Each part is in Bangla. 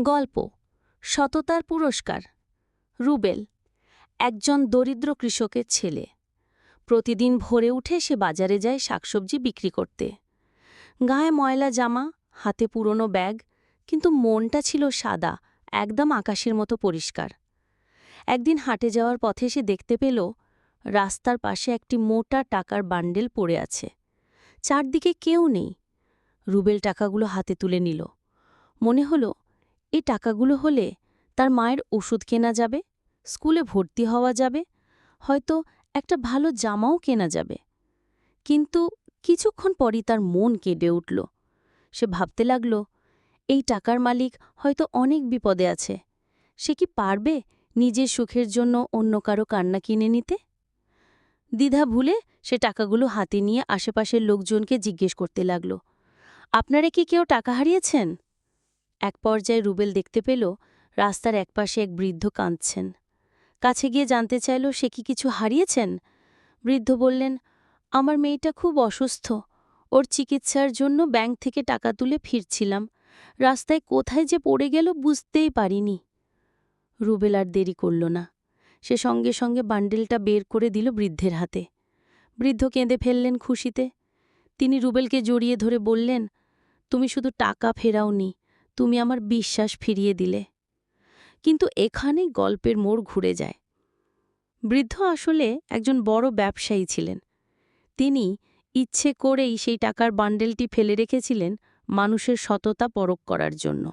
গল্প, সততার পুরস্কার। রুবেল, একজন দরিদ্র কৃষকের ছেলে। প্রতিদিন ভোরে উঠে সে বাজারে যায় শাকসবজি বিক্রি করতে। গায়ে ময়লা জামা, হাতে পুরনো ব্যাগ, কিন্তু মনটা ছিল সাদা, একদম আকাশের মতো পরিষ্কার। একদিন হাটে যাওয়ার পথে সে দেখতে পেল, রাস্তার পাশে একটি মোটা টাকার বান্ডেল পড়ে আছে। চারদিকে কেউ নেই। রুবেল টাকাগুলো হাতে তুলে নিল। মনে হলো এই টাকাগুলো হলে তার মায়ের ওষুধ কেনা যাবে, স্কুলে ভর্তি হওয়া যাবে, হয়তো একটা ভালো জামাও কেনা যাবে। কিন্তু কিছুক্ষণ পরই তার মন কেঁদে উঠল। সে ভাবতে লাগল, এই টাকার মালিক হয়তো অনেক বিপদে আছে। সে কি পারবে নিজের সুখের জন্য অন্য কারও কান্না কিনে নিতে? দ্বিধা ভুলে সে টাকাগুলো হাতে নিয়ে আশেপাশের লোকজনকে জিজ্ঞেস করতে লাগল, আপনারা কি কেউ টাকা হারিয়েছেন? এক পর্যায়ে রুবেল দেখতে পেল রাস্তার একপাশে এক বৃদ্ধ কাঁদছেন। কাছে গিয়ে জানতে চাইল, সে কি কিছু হারিয়েছেন? বৃদ্ধ বললেন, আমার মেয়েটা খুব অসুস্থ। ওর চিকিৎসার জন্য ব্যাংক থেকে টাকা তুলে ফিরছিলাম। রাস্তায় কোথায় যে পড়ে গেল বুঝতেই পারিনি। রুবেল আর দেরি করল না। সে সঙ্গে সঙ্গে বান্ডেলটা বের করে দিল বৃদ্ধের হাতে। বৃদ্ধ কেঁদে ফেললেন খুশিতে। তিনি রুবেলকে জড়িয়ে ধরে বললেন, তুমি শুধু টাকা ফেরাওনি তুমি আমার বিশ্বাস ফিরিয়ে দিলে। কিন্তু এখানেই গল্পের মোড় ঘুরে যায়। বৃদ্ধ আসলে একজন বড় ব্যবসায়ী ছিলেন। তিনি ইচ্ছে করেই সেই টাকার বান্ডেলটি ফেলে রেখেছিলেন মানুষের সততা পরক করার জন্য।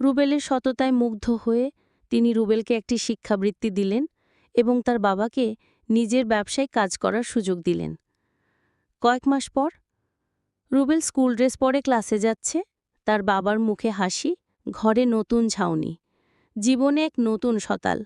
রুবেলের সততায় মুগ্ধ হয়ে তিনি রুবেলকে একটি শিক্ষাবৃত্তি দিলেন এবং তার বাবাকে নিজের ব্যবসায় কাজ করার সুযোগ দিলেন। কয়েক মাস পর রুবেল স্কুল ড্রেস পরে ক্লাসে যাচ্ছে। তার বাবার মুখে হাসি ঘরে নতুন ছাউনি জীবনে এক নতুন সতাল।